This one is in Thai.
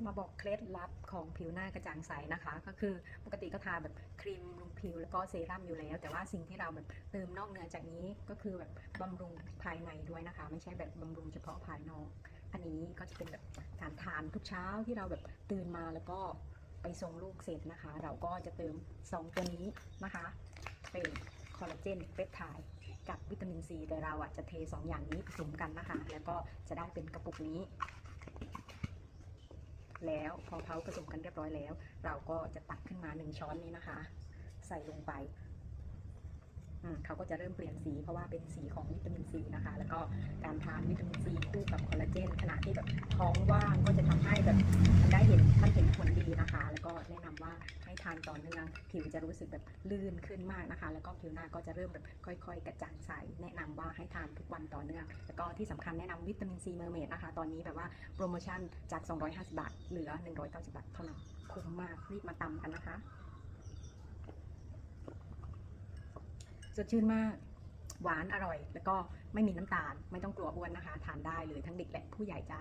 จะมาบอกเคล็ดลับของผิวหน้ากระจ่างใสนะคะ ก็คือปกติก็ทาแบบครีมบำรุงผิวแล้วก็เซรั่มอยู่แล้ว แต่ว่าสิ่งที่เราแบบเติมนอกเหนือจากนี้ก็คือแบบบำรุงภายในด้วยนะคะ ไม่ใช่แบบบำรุงเฉพาะภายนอก อันนี้ก็จะเป็นแบบการทานทุกเช้าที่เราแบบตื่นมาแล้วก็ไปส่งลูกเสร็จนะคะ เราก็จะเติม 2 ตัวนี้นะคะ เป็นคอลลาเจนเปปไทด์กับวิตามินซีแต่เราอะจะเท 2 อย่างนี้ผสมกันนะคะ แล้วก็จะได้เป็นกระปุกนี้ แล้ว พอเขาผสมกันเรียบร้อยแล้ว เราก็จะตักขึ้นมา1ช้อนนี้นะคะ ใส่ลงไปเขาก็จะเริ่มเปลี่ยนสีเพราะว่าเป็นสีของวิตามินซีนะคะ แล้วก็การทานวิตามินซีคู่กับคอลลาเจนขณะที่แบบท้องว่างก็จะทำให้แบบ เห็นท่านเห็นผลดีนะคะ แล้วก็แนะนำว่าให้ทานต่อเนื่องผิวจะรู้สึกแบบลื่นขึ้นมากนะคะ แล้วก็ผิวหน้าก็จะเริ่มแบบค่อย ๆ กระจ่างใสแนะนำว่าให้ทานทุกวันต่อเนื่อง แล้วก็ที่สำคัญแนะนำวิตามินซีเมอร์เมดนะคะ ตอนนี้แบบว่าโปรโมชั่นจาก 250 บาท เหลือ 190 บาทเท่านั้นคุ้มมากรีบมาตำกันนะคะสดชื่นมากหวานอร่อย แล้วก็ไม่มีน้ำตาล ไม่ต้องกลัวอ้วนนะคะ ทานได้เลยทั้งเด็กและผู้ใหญ่จ้า